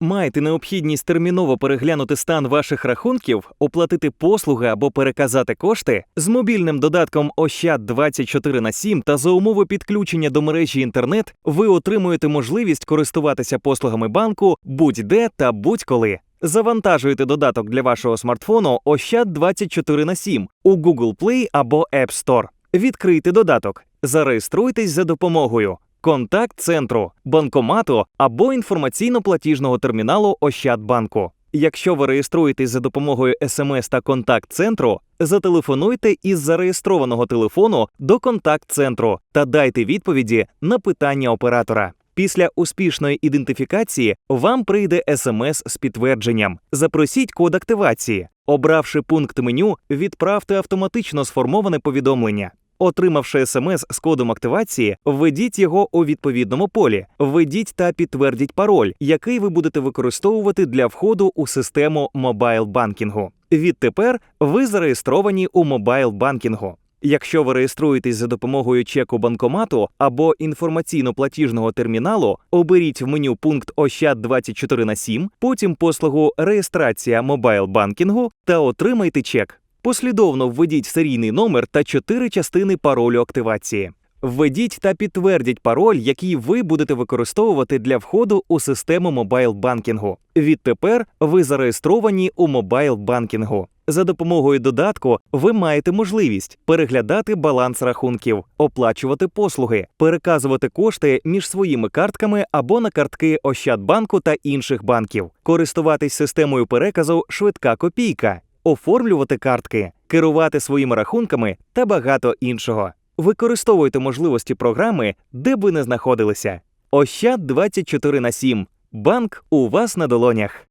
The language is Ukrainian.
Маєте необхідність терміново переглянути стан ваших рахунків, оплатити послуги або переказати кошти з мобільним додатком Ощад 24 на 7 та за умови підключення до мережі інтернет ви отримуєте можливість користуватися послугами банку будь-де та будь-коли. Завантажуйте додаток для вашого смартфону Ощад 24 на 7 у Google Play або App Store. Відкрийте додаток, зареєструйтесь за допомогою контакт-центру, банкомату або інформаційно-платіжного терміналу Ощадбанку. Якщо ви реєструєтесь за допомогою СМС та контакт-центру, зателефонуйте із зареєстрованого телефону до контакт-центру та дайте відповіді на питання оператора. Після успішної ідентифікації вам прийде смс з підтвердженням. Запросіть код активації. Обравши пункт меню, відправте автоматично сформоване повідомлення. Отримавши смс з кодом активації, введіть його у відповідному полі, введіть та підтвердіть пароль, який ви будете використовувати для входу у систему мобайл банкінгу. Відтепер ви зареєстровані у мобайл банкінгу. Якщо ви реєструєтесь за допомогою чеку банкомату або інформаційно-платіжного терміналу, оберіть в меню пункт Ощад 24 на 7, потім послугу Реєстрація мобайл банкінгу та отримайте чек. Послідовно введіть серійний номер та чотири частини паролю активації. Введіть та підтвердіть пароль, який ви будете використовувати для входу у систему мобайл банкінгу. Відтепер ви зареєстровані у мобайл банкінгу. За допомогою додатку ви маєте можливість переглядати баланс рахунків, оплачувати послуги, переказувати кошти між своїми картками або на картки Ощадбанку та інших банків, користуватись системою переказу Швидка копійка, оформлювати картки, керувати своїми рахунками та багато іншого. Використовуйте можливості програми, де б ви не знаходилися. Ощад 24 на 7. Банк у вас на долонях.